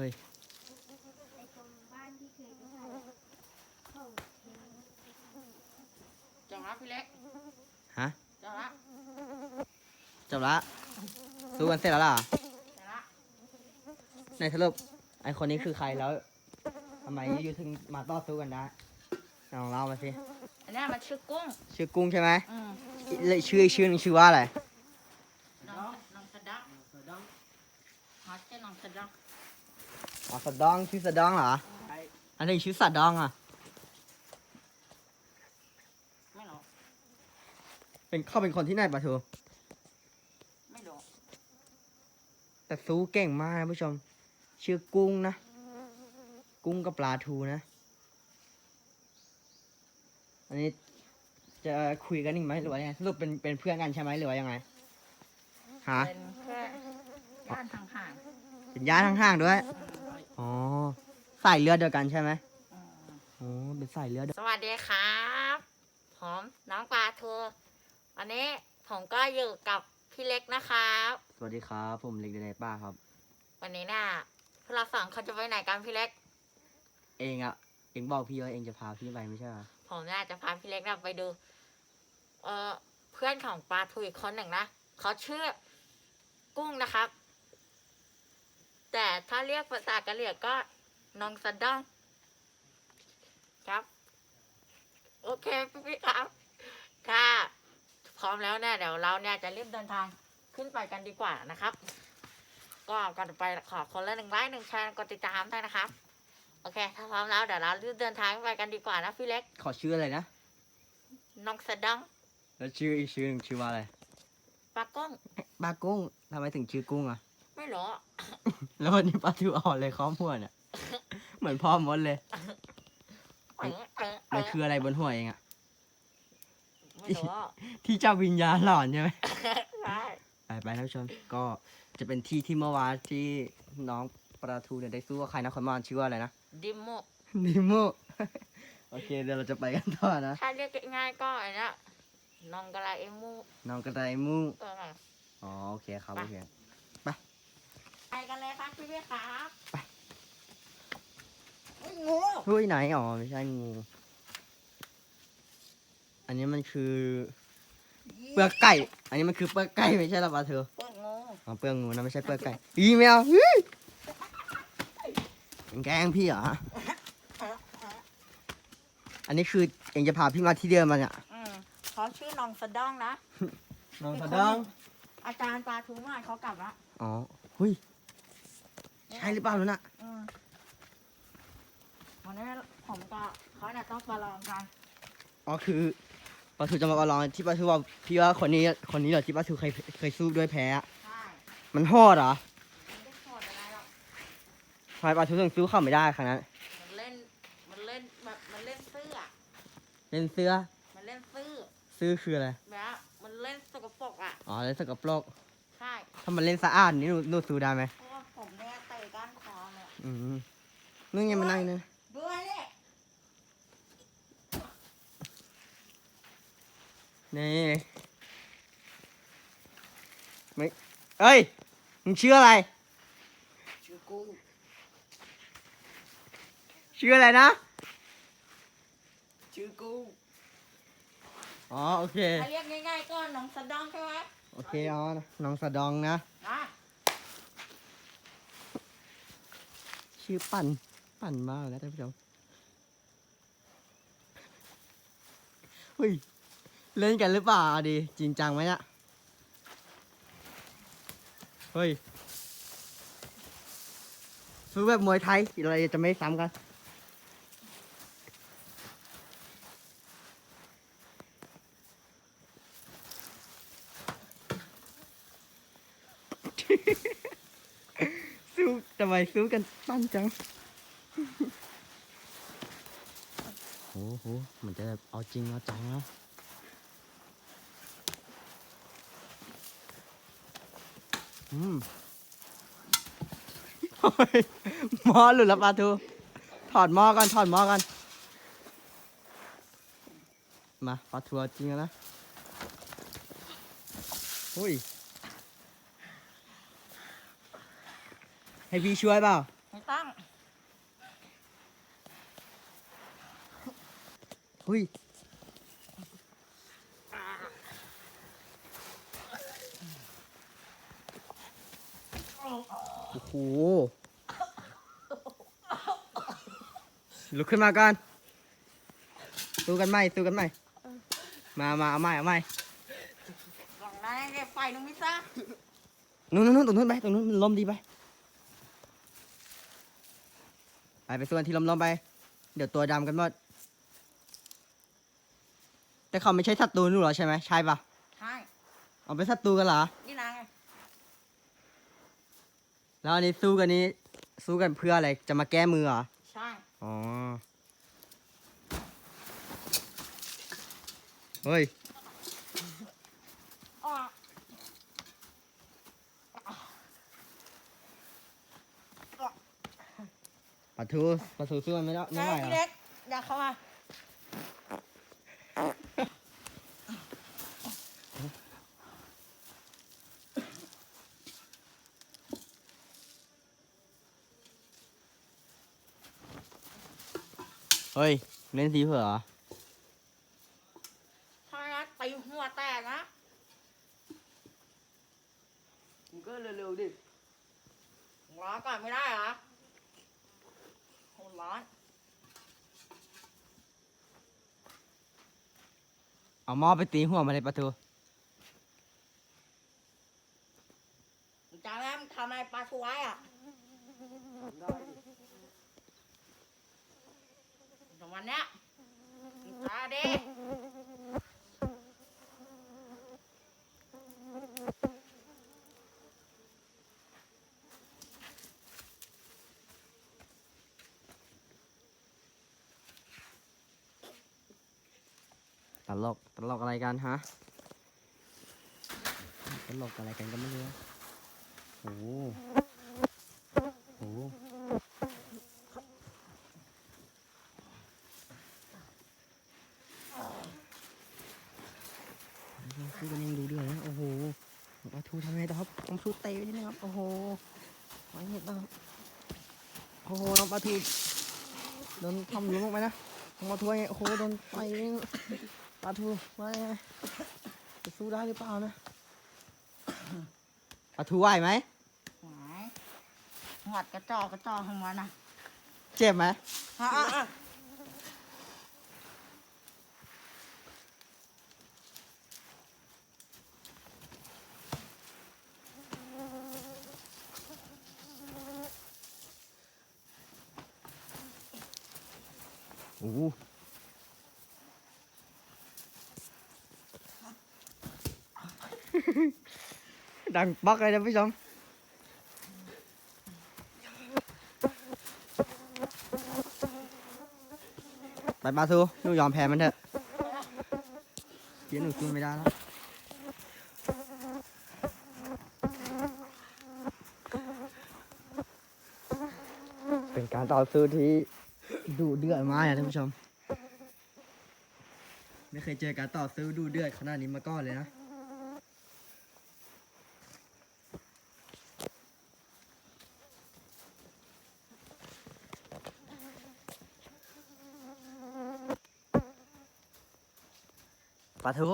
เคยไปถ่ายเขาจบละพี่เล็กฮะจับละจบละสู้กันเสร็จแล้วล่ะจบละในสรุปไอคนนี้คือใครแล้วทำไมอยู่ถึงมาต่อสู้กันได้ลองเล่ามาสิอันนี้มันชื่อกุ้งชื่อกุ้งใช่ไหมอืมอีกชื่ออีกชื่อนึงชื่อว่าอะไรน้องน้องสะดักฮอตเจ้าน้องสะดัก อ๋อสะดองชื่อสะดองเหรออันนี้ชื่อสะดองอะ ไม่รู้เป็นเขาเป็นคนที่ไหนปะทูไม่รู้แต่สู้เก่งมากนะผู้ชม ชื่อกุ้งนะ กุ้งกับปลาทูนะ อันนี้จะคุยกันอีกไหมหรือว่ายังไงสรุปเป็นเป็นเพื่อนกันใช่ไหมหรือว่ายังไงฮะเป็นแค่ย่านห่างเป็นญาติห่างๆด้วยๆอืมอ๋อ สายเลือดเดียวกันใช่ไหมอืมอ๋อเป็นสายเลือดเดียวสวัสดีครับ ผมน้องปลาทูวันนี้ผมก็อยู่กับพี่เล็กนะครับ สวัสดีครับ ผมเล็กเดนในป้าครับ วันนี้เนี่ยพวกเราสองคนจะไปไหนกันพี่เล็ก เองอะเองบอกพี่ว่าเองจะพาพี่ไปไม่ใช่เหรอผมเนี่ยจะพาพี่เล็กเนี่ยไปดู เออเพื่อนของปลาทูอีกคนหนึ่งนะเขาชื่อกุ้งนะครับ แต่ถ้าเรียกภาษากะเหรี่ยงก็ นองสะดองครับ โอเคพี่ๆครับ ค่ะ พร้อมแล้วเนี่ยเดี๋ยวเราเนี่ยจะรีบเดินทางขึ้นไปกันดีกว่านะครับ ก็ก่อนไปขอคนละหนึ่งไลค์หนึ่งแชร์กดติดตามด้วยนะครับ โอเค ถ้าพร้อมแล้วเดี๋ยวเรารีบเดินทางไปกันดีกว่านะพี่เล็ก ขอชื่ออะไรนะ น้องสะดองแล้วชื่ออีกชื่อหนึงชื่อว่าอะไร ปลาก้งปลากุ้งทำไมถึงชื่อกุ้งอะ ไม่รู้แล้ววันนี้ปลาทูอ่อนเลยข้อมหัวเนี่ย เหมือนพ่อมดเลยเออเออเอมันอคืออะไรบนหัวเองอะไม่รู้ที่เจ้าวิญญาณหลอนใช่ไหมใช่ไปไปท่านผู้ชมก็จะเป็นที่ที่เมื่อวานที่น้องปลาทูเนี่ยได้สู้กับใครนะคนมานชื่อว่าอะไรนะดิโมนิโมโอเคเดี๋ยวเราจะไปกันต่อนะถ้าเรียกง่ายๆก็ไอ้เนี่ยน้องกะลาเอมูน้องกระไดมูเออ อ๋อโอเคครับไปโอเคไปกันเลยครับพี่พี่ครับ ไปเฮ้ย งูเฮ้ยไหนอ๋อไม่ใช่งู อันนี้มันคือเปลือกไก่ อันนี้มันคือเปลือกไก่ไม่ใช่หรอปลาเธอเปิดงูอ๋อเปลือกงูนะไม่ใช่เปลือกไก่อีแมวเฮ้ยเอ็งแกล้งพี่เหรอ อันนี้คือเอ็งจะพาพี่มาที่เดิมมาเนี่ยอืมเขาชื่อน้องสะดองนะน้องอีกสะคนดอง อาจารย์ปลาทูมาเขากลับละ อ๋อหุยใช่หรือเปล่าล่ะน่ะ อืม วันนี้ผมก็เขาเนี่ยต้องประลองกันอ๋อคือปลาทูจะมาประลองที่ปลาทูว่าพี่ว่าคนนี้คนนี้เหรอที่ปลาทูเคยเคยสู้ด้วยแพ้อะใช่มันโหดเหรอมันไม่โทษอะไรหรอกทำไมปลาทูถึงสู้เขาไม่ได้ขนาดนั้นมันเล่นมันเล่นแบบมันเล่นซื่ออะเล่นเสื้อมันเล่นซื่อซื้อคืออะไรแบบมันเล่นสกปรกอะอ๋อเล่นสกปรกใช่ถ้ามันเล่นสะอาดนี่หนูหนูสู้ได้ไหมเพราะว่าผมเนี่ยเตะก้านคอเนี่ยอืมนู่นไงมันนั่งนะ ด้วยเนี่ยนี่ไม่เอ้ย มึงชื่ออะไร ชื่อกุ้งชื่ออะไรนะ ชื่อกุ้งอ๋อ โอเค ถ้าเรียกง่ายๆก็น้องสะดองใช่ไหมโอเค อ๋อ น้องสะดองนะ นะ ชื่อปั่น ปั่นมากนะท่านผู้ชมเฮ้ย เล่นกันหรือเปล่าดี จริงจังไหมเนี่ยเฮ้ยซื้อแบบมวยไทยเรจะไม่ซ้ำกันสู้ทำไมสู้กันปั้นจัง โอ้โหมันจะแบบเอาจริงเอาจังนะอืมโอ้ยหม้อหลุดแล้วปลาทู ถอดหม้อกันถอดหม้อกันมาปลาทูเอาจริงแล้วนะอุ้ยให้พี่ช่วยเปล่า ไม่ต้อง เฮ้ยโอ้โหลุกขึ้นมาก่อนสู้กันไหมสู้กันไหมมามาเอาไหมเอาไหมลองได้เดี๋ยวไปน้องมิซ่านู้นนู้นนู้นตรงนู้นไปตรงนู้นมันลมดีไปไปไปส่วนที่ลมลมๆไป เดี๋ยวตัวดำกันหมด แต่เขาไม่ใช่ศัตรูหนูเหรอใช่ไหมใช่ปะใช่เอาเป็นศัตรูกันเหรอ นี่นางไงแล้วอันนี้สู้กันนี้สู้กันเพื่ออะไร จะมาแก้มือเหรอ ใช่อ๋อ เฮ้ยอ๋อปะทูปะทูสู้กันไม่ได้ไม่ใช่ไหวเหรพี่อเล็กอยากเข้ามา เฮ้ย เล่นสีเผือเหรอ ถ้างั้นตีหัวแตกนะ มึงก็เร็วๆดิ ร้อนก่อนไม่ได้เหรอโหร้อน เอาหม้อไปตีหัวมาเลยปะทูมึงจำได้มึงทำอะไรปลาทูไว้อะแต่วันเนี้ยมึงตาดิตลก ตลกอะไรกันฮะตลกอะไรกันก็ไม่รู้โอ้โหโอ้โหพูดกันยังดูเดือดนะ โอ้โหปลาทูทำไงต่อครับน้องปลาทูเตะไปที่นี่ครับ โอ้โหไม่เห็นบ้างโอ้โหน้องปลาทูโดนทำหลุมลงไปนะน้องปลาทูไงโอ้โห โดนไป ปลาทูว่าไงจะสู้ได้หรือเปล่านะปลาทูไหวไหมหวายหวัดกระจอกกระจอกของมันนะเจ็บไหมอะอะอะโอ้โห ดังปักเลยนะผู้ชมไปปลาทูหนูยอมแพ้มันเถอะเดี๋ยวหนูสู้ไม่ได้แล้วเป็นการต่อสู้ที่ดูเดือดมากนะท่านผู้ชม ไม่เคยเจอการต่อสู้ดูเดือดขนาดนี้มาก่อนเลยนะ ลาทู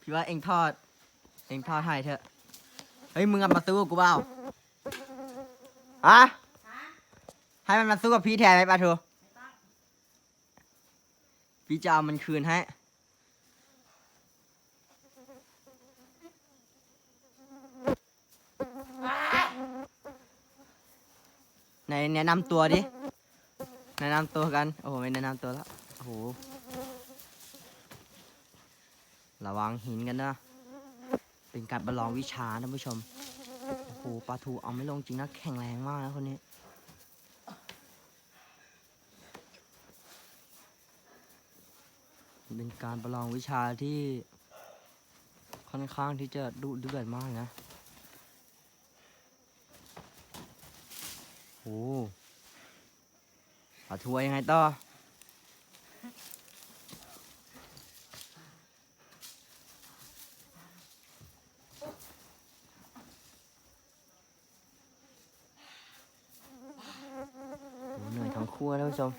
พี่ว่าเอ็งทอด เอ็งทอดให้เถอะ เฮ้ย มึงกับมาสู้กับกูเปล่าอะให้มันมาสู้กับพี่แทนไหมปลาทูพี่จะเอามันคืนให้ไหนแนะนำตัวดิ แนะนำตัวกัน โอ้โห ไม่แนะนำตัวแล้ว โอ้โห ระวังหินกันนะ เป็นการประลองวิชาท่านผู้ชม โอ้โหปลาทูเอาไม่ลงจริงนะ แข็งแรงมากนะคนนี้ เป็นการประลองวิชาที่ค่อนข้างที่จะดุเดือดมากนะ โอ้ปลาทูยังไงต่อ ลัวท่านผู้ชม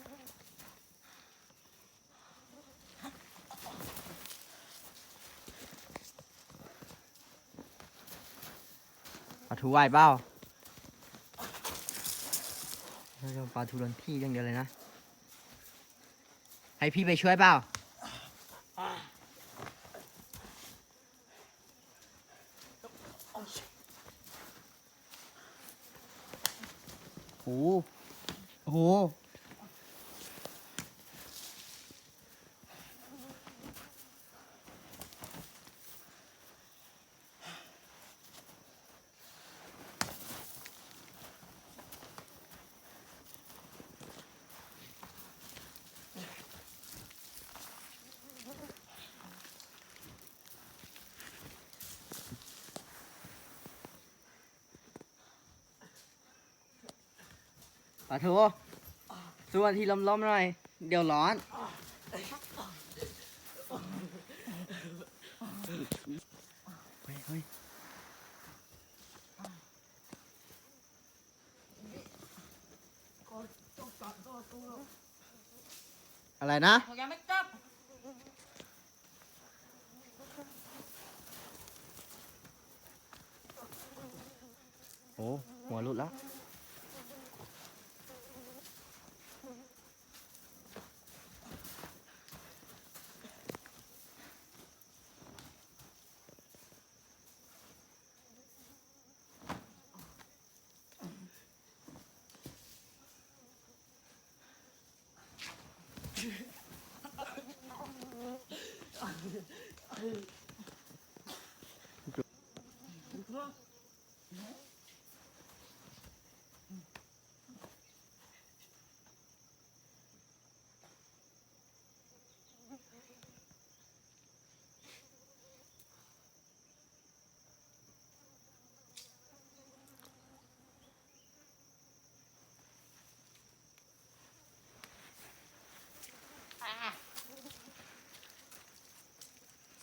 ปลาทูไหวเปล่าท่านผู้ชมปลาทูโดนพี่อย่างเดียวเลยนะ ให้พี่ไปช่วยเปล่า โอ้โหโอ้โห ปลาทูส่วนที่ล้มๆหน่อย เดี๋ยวร้อน เฮ้ยเฮ้ยอะไรนะผมยังไม่จบโอ้หัวหลุดแล้ว Ooh.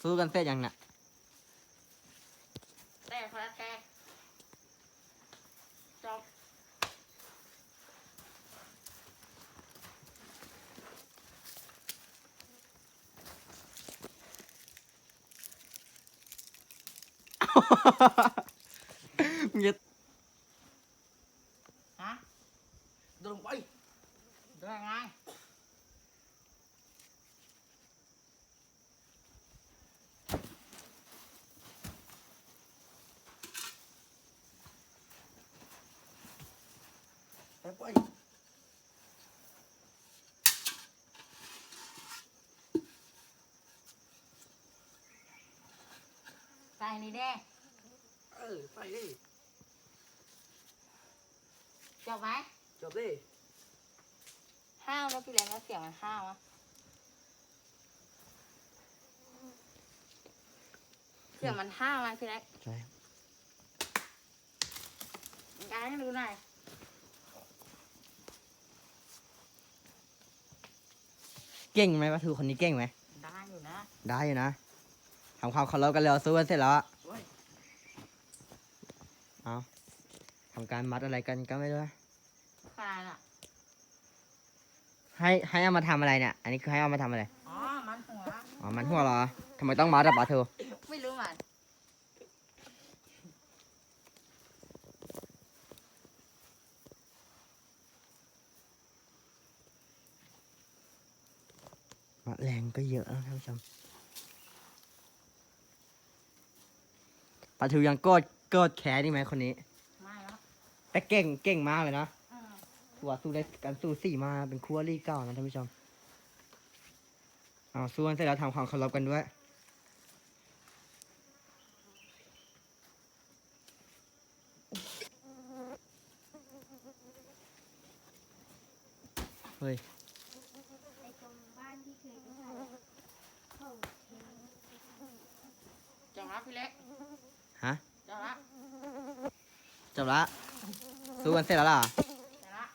สู้กันเสร็จยังน่ะแต่พระแท้จบมึงจะฮะโดนไปเรื่องไง ไป ใส่ นี่แด้เออไปดิจบไหมจบดิห้าวแล้วพี่เล็กแล้วเสียงมันห้าวอะเสียงมันห้าวไหมพี่เล็กใช่การให้ดูหน่อยเก่งไหมปลาทูคนนี้เก่งไหมได้อยู่นะ ได้อยู่นะทำความเคารพกันแล้วสู้กันเสร็จแล้วอะ โอ้ย เอา ทำการมัดอะไรกันก็ไม่รู้นะใครน่ะ ให้ให้เอามาทำอะไรเนี่ย อันนี้คือให้เอามาทำอะไร อ๋อ มันหัว อ๋อ มันหัวเหรอทำไมต้องมัดอะปลาทูไม่รู้มัน มัดแรงก็เยอะแล้วท่านผู้ชมปลาทูยังโกดโกดแค้นนี่ไหมคนนี้ไม่แล้ว แต่เก่งเก่งมากเลยนะอืมตัวสู้ได้กันสู้สี่มาเป็นครัวรี่เก้านะท่านผู้ชมเอาสู้กันเสร็จแล้วทำความเคารพกันด้วยเฮ้ยไอ้ตรงบ้านที่เคยอาศัยเขาทิ้งจบแล้วพี่เล็ก ฮะจบแล้วจบละ สู้กันเสร็จแล้วล่ะจบแล้ว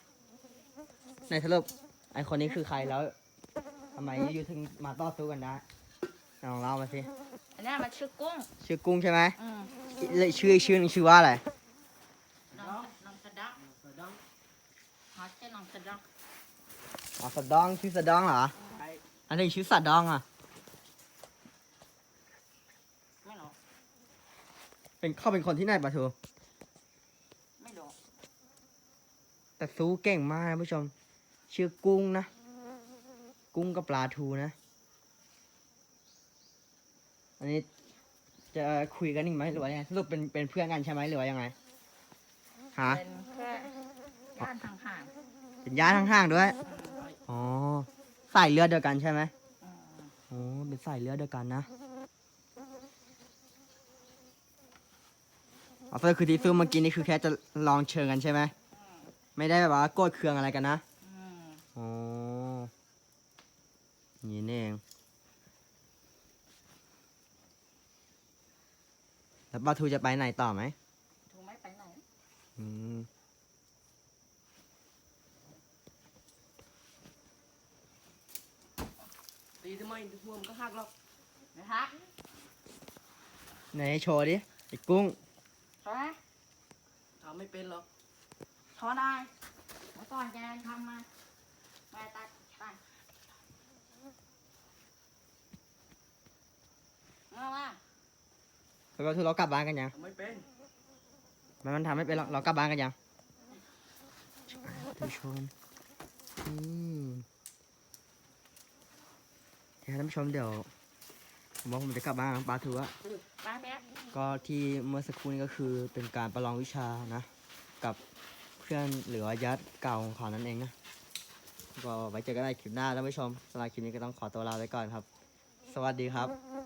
ในสรุปไอคนนี้คือใครแล้วทำไมอยู่ถึงมาต่อสู้กันได้ลองเล่ามาสิอันเนี้ยมันชื่อกุ้ง ชื่อกุ้งใช่ไหมอืมเลยชื่ออีกชื่อหนึงชื่อว่าอะไรน้องน้องกระดักฮอตเจ้น้องกระดักอ๋อสะดองชื่อสะดองเหรอใช่อันนี้ชื่อสะดองอะ ไม่รู้เป็นเขาเป็นคนที่ไหนปะทู ไม่รู้ แต่ซูเก่งมากนะผู้ชม ชื่อกุ้งนะ กุ้งกับปลาทูนะ อันนี้จะคุยกันอีกไหมหรือว่ายังไงสรุปเป็นเป็นเพื่อนกันใช่ไหมหรือว่ายังไงฮะเป็นแค่ย่านทางห่างเป็นญาติห่างๆด้วย อ๋อสายเลือดเดียวกันใช่ไหมอืมอ๋อเป็นสายเลือดเดียวกันนะอ๋อก็คือที่ซูมเมื่อกี้นี่คือแค่จะลองเชิงกันใช่ไหมอืม ไม่ได้แบบว่าโกรธเคืองอะไรกันนะอืมอ๋ออย่างนี่นี่เองแล้วปลาทูจะไปไหนต่อไหมถูกไหมไปไหน อืมตีทำไมหัวมันก็หักหรอกนะครับไหนโชว์ดิไอ้กุ้ง ใช่ไหมทำไม่เป็นหรอก ทอได้เมื่อก่อนแกทำมาไปตัดไปเอามาแล้วปลาทูเรากลับบ้านกันยังทำไม่เป็นมันมันทำไม่เป็นหรอกเรากลับบ้านกันยังท่านผู้ชมอืมเดี๋ยวท่านผู้ชมเดี๋ยวผมว่าผมจะกลับบ้านกับปลาทูอะไปแป๊บก็ที่เมื่อสักครู่นี้ก็คือเป็นการประลองวิชานะ กับ เพื่อนหรือว่ายาดเก่าของเขานั่นเองนะ ก็ไว้เจอกันในคลิปหน้าท่านผู้ชมสำหรับคลิปนี้ก็ต้องขอตัวลาไปก่อนครับ สวัสดีครับ